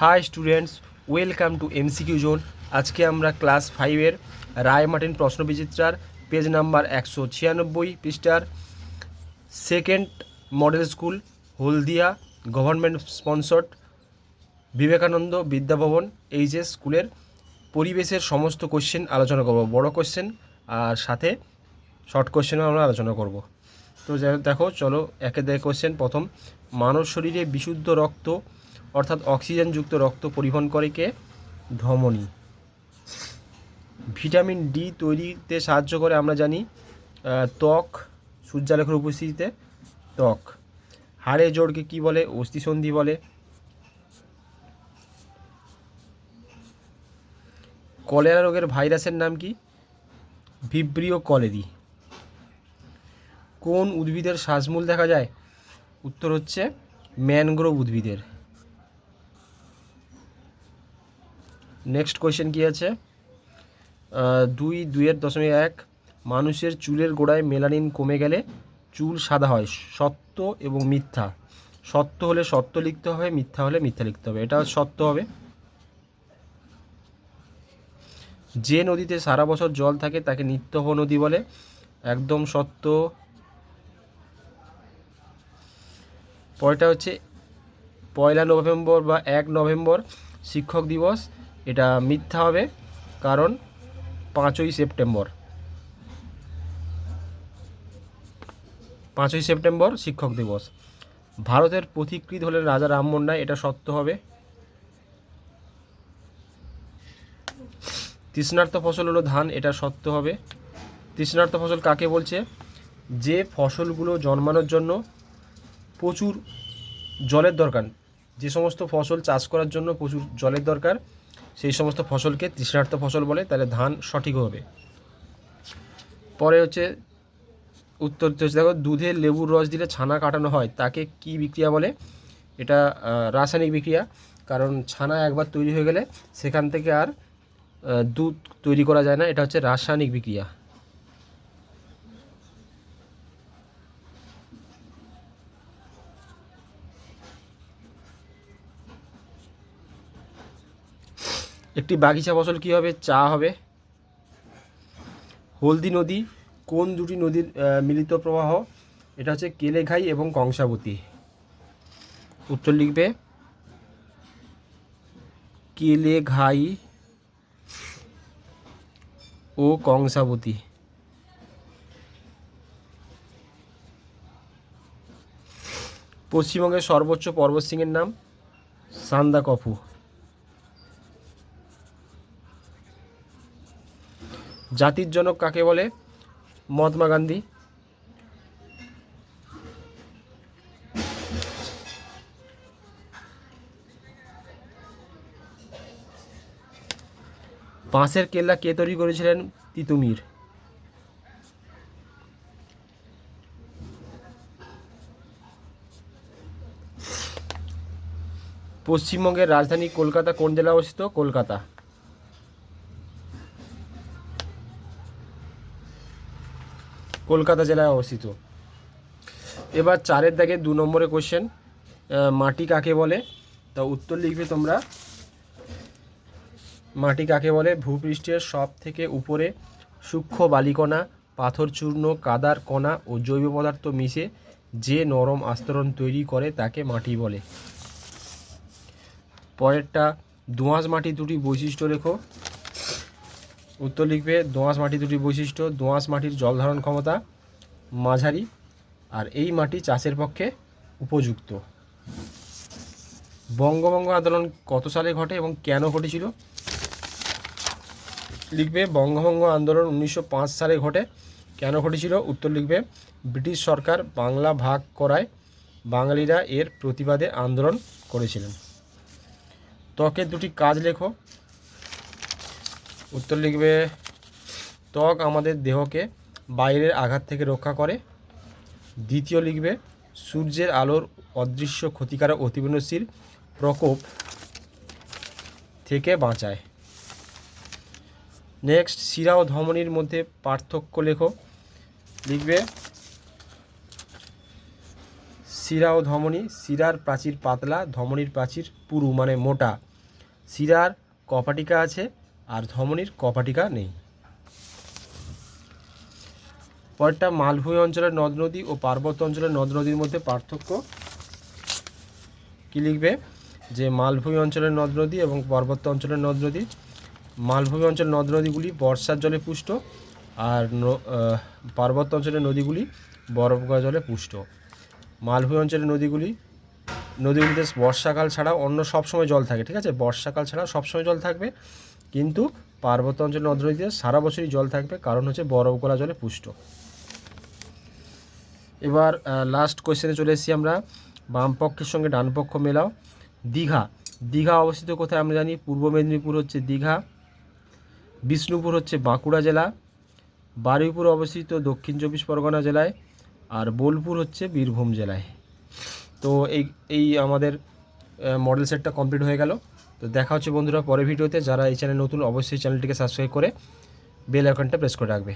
Hi students, welcome to MCQ zone আজকে আমরা class ফাইভের রায় মার্টিন প্রশ্ন পেজ নাম্বার একশো ছিয়ানব্বই পৃষ্ঠার second model school Haldia government sponsored Vivekananda Vidyabhavan, HS স্কুলের পরিবেশের সমস্ত কোশ্চেন আলোচনা করব। বড় কোশ্চেন আর সাথে শর্ট কোশ্চেনও আমরা আলোচনা করব। তো দেখো, চলো একে দেখে কোশ্চেন প্রথম, মানব শরীরে বিশুদ্ধ রক্ত অর্থাৎ অক্সিজেনযুক্ত রক্ত পরিবহন করে কে? ধমনী। ভিটামিন ডি তৈরিতে সাহায্য করে, আমরা জানি ত্বক, সূর্যালোকের উপস্থিতিতে ত্বক। হাড়ে জোড়কে কি বলে? অস্থিসন্ধি বলে। কলেরা রোগের ভাইরাসের নাম কি? Vibrio cholerae. কোন উদ্ভিদের শ্বাসমূল দেখা যায়? উত্তর হচ্ছে ম্যানগ্রোভ উদ্ভিদের। নেক্সট কোয়েশ্চেন কি আছে? দুই, দুইয়ের দশমিক এক, মানুষের চুলের গোড়ায় মেলানিন কমে গেলে চুল সাদা হয়, সত্য এবং মিথ্যা। সত্য হলে সত্য লিখতে হবে, মিথ্যা হলে মিথ্যা লিখতে হবে। এটা সত্য হবে। যে নদীতে সারা বছর জল থাকে তাকে নিত্যহ নদী বলে। একদম সত্য। পরেরটা হচ্ছে পয়লা নভেম্বর বা এক নভেম্বর শিক্ষক দিবস। এটা মিথ্যা হবে, কারণ পাঁচই সেপ্টেম্বর। পাঁচই সেপ্টেম্বর শিক্ষক দিবস। ভারতের পথিকৃত হলেন রাজা রামমোহন রায়, এটা সত্য হবে। তৃষ্ণার্ত ফসল হলো ধান, এটা সত্য হবে। তৃষ্ণার্ত ফসল কাকে বলছে? যে ফসলগুলো জন্মানোর জন্য প্রচুর জলের দরকার, যে সমস্ত ফসল চাষ করার জন্য প্রচুর জলের দরকার সেই সমস্ত ফসলকে তৃষ্ণার্থ ফসল বলে, তাহলে ধান সঠিক হবে। পরে হচ্ছে উত্তর হচ্ছে, দেখো, দুধে লেবুর রস দিলে ছানা কাটানো হয়, তাকে কি বিক্রিয়া বলে? এটা রাসায়নিক বিক্রিয়া, কারণ ছানা একবার তৈরি হয়ে গেলে সেখান থেকে আর দুধ তৈরি করা যায় না, এটা হচ্ছে রাসায়নিক বিক্রিয়া। একটি বাগিচা ফসল কী হবে? চা হবে। হলদি নদী, কোন দুটি নদীর মিলিত প্রবাহ? এটা হচ্ছে কেলেঘাই এবং কংসাবতী। উত্তর লিখবে, কেলেঘাই ও কংসাবতী। পশ্চিমবঙ্গের সর্বোচ্চ পর্বত সিংহের নাম সান্দাকফু। জাতির জনক কাকে বলে? মহাত্মা গান্ধী। বাঁশের কেল্লা কে তৈরি করেছিলেন? তিতুমির। পশ্চিমবঙ্গের রাজধানী কলকাতা কোন জেলায় অবস্থিত? কলকাতা। কলকাতা জেলায় অবস্থিত। এবার চারের দাগে দু নম্বরে কোশ্চেন মাটি কাকে বলে? তা উত্তর লিখবে তোমরা। মাটি কাকে বলে? ভূপৃষ্ঠের সব থেকে উপরে সূক্ষ্ম বালিকণা, পাথর চূর্ণ, কাদার কণা ও জৈব পদার্থ মিশে যে নরম আস্তরণ তৈরি করে তাকে মাটি বলে। পরেরটা, দোঁয়াশ মাটি দুটি বৈশিষ্ট্য লেখো। উত্তর লিখবে, দোঁয়াশ মাটি দুটি বৈশিষ্ট্য, দোঁয়াশ মাটির জল ধারণ ক্ষমতা, মাঝারি, আর এই মাটি চাষের পক্ষে উপযুক্ত। বঙ্গভঙ্গ আন্দোলন কত সালে ঘটে এবং কেন ঘটেছিল? লিখবে, বঙ্গভঙ্গ আন্দোলন উনিশশো পাঁচ সালে ঘটে, কেন ঘটেছিল? উত্তর লিখবে, ব্রিটিশ সরকার বাংলা ভাগ করায় বাঙালিরা এর প্রতিবাদে আন্দোলন করেছিলেন। ত্বকের দুটি কাজ লেখো। উত্তর লিখবে, ত্বক আমাদের দেহকে বাইরের আঘাত থেকে রক্ষা করে। দ্বিতীয় লিখবে, সূর্যের আলোর অদৃশ্য ক্ষতিকারক অতিবিনশীল প্রকোপ থেকে বাঁচায়। নেক্সট, শিরা ও ধমনির মধ্যে পার্থক্য লেখো। লিখবে, শিরা ও ধমনী, শিরার প্রাচীর পাতলা, ধমনীর প্রাচীর পুরু মানে মোটা। শিরার কপাটিকা আছে আর ধমনীর কপাটিকা নেই। পরেরটা মালভূমি অঞ্চলের নদ নদী ও পার্বত্য অঞ্চলের নদ নদীর মধ্যে পার্থক্য কী লিখবে? যে মালভূমি অঞ্চলের নদ নদী এবং পার্বত্য অঞ্চলের নদ নদী। মালভূমি অঞ্চলের নদ নদীগুলি বর্ষার জলে পুষ্ট আর পার্বত্য অঞ্চলের নদীগুলি বরফ গড়া জলে পুষ্ট। মালভূমি অঞ্চলের নদীগুলি, নদীগুলিতে বর্ষাকাল ছাড়া অন্য সব সময় জল থাকে, ঠিক আছে? বর্ষাকাল ছাড়া সব সময় জল থাকবে। কিন্তু পার্বত্য অঞ্চলের নদ নদীতে সারা বছরই জল থাকবে, কারণ হচ্ছে বরফ গলা জলে পুষ্ট। এবার লাস্ট কোয়েশ্চেনে চলে এসেছি আমরা। বাম পক্ষের সঙ্গে ডান পক্ষ মেলাও। দীঘা। দীঘা অবস্থিত কোথায় আমরা জানি? পূর্ব মেদিনীপুর হচ্ছে দীঘা। বিষ্ণুপুর হচ্ছে বাঁকুড়া জেলা। বারুইপুর অবস্থিত দক্ষিণ চব্বিশ পরগনা জেলায়। আর বোলপুর হচ্ছে বীরভূম জেলায়। তো এই এই আমাদের মডেল সেটটা কমপ্লিট হয়ে গেল। তো দেখা হচ্ছে বন্ধুরা পরের ভিডিওতে। যারা এই চ্যানেল নতুন, অবশ্যই চ্যানেলটিকে সাবস্ক্রাইব করে বেল আইকনটা প্রেস করে রাখবে।